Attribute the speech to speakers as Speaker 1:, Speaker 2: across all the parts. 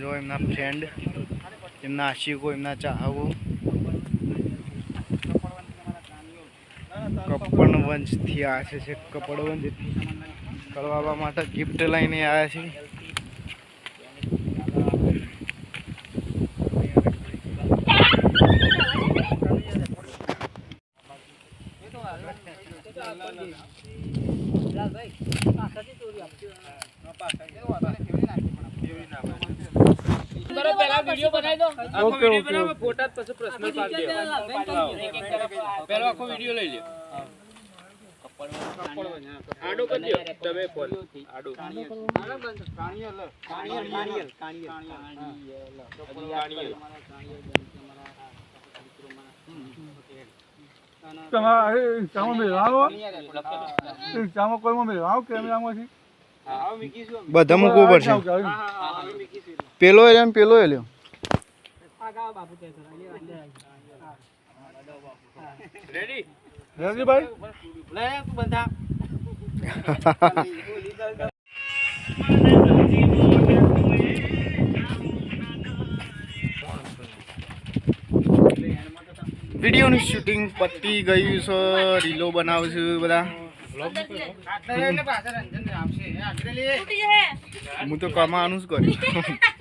Speaker 1: જો એમના ફ્રેન્ડ એમના આશિકો, એમના ચાહકો. કપડવંજથી આવ્યા છે છે કપડવંજથી કળવાબા માટે ગિફ્ટ લઈને આવ્યા છે.
Speaker 2: બરાબર પહેલા વિડિયો બનાવી દો આખો વિડિયો બનાવો ફોટા પછી પ્રશ્ન પાડ દેવા પહેલો આખો વિડિયો લઈ લે આડો કરી દો તમે ફોન આડો કાણીયલ.
Speaker 3: તમારા ઇન્સ્ટામાં મેળવાવો ઇન્સ્ટામાં કોઈમાં મેળવાવો કેમેરામાંથી
Speaker 1: બધા મૂકવું પડશે પેલો એ ને પેલો એ લ્યો.
Speaker 2: રેડી
Speaker 1: વિડીયોની શૂટિંગ પતી ગયું છે રીલો બનાવશું બધા. હું તો કમાવાનું જ કર્યું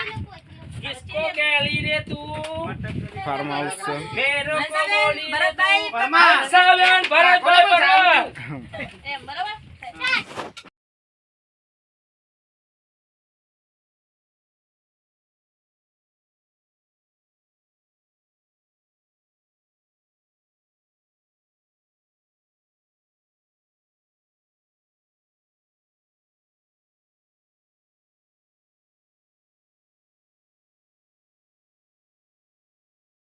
Speaker 2: કેલી રે તું?
Speaker 1: ફાર્મ હાઉસ છે.
Speaker 2: મેરો ભરતભાઈ. ભરતભાઈ ભરત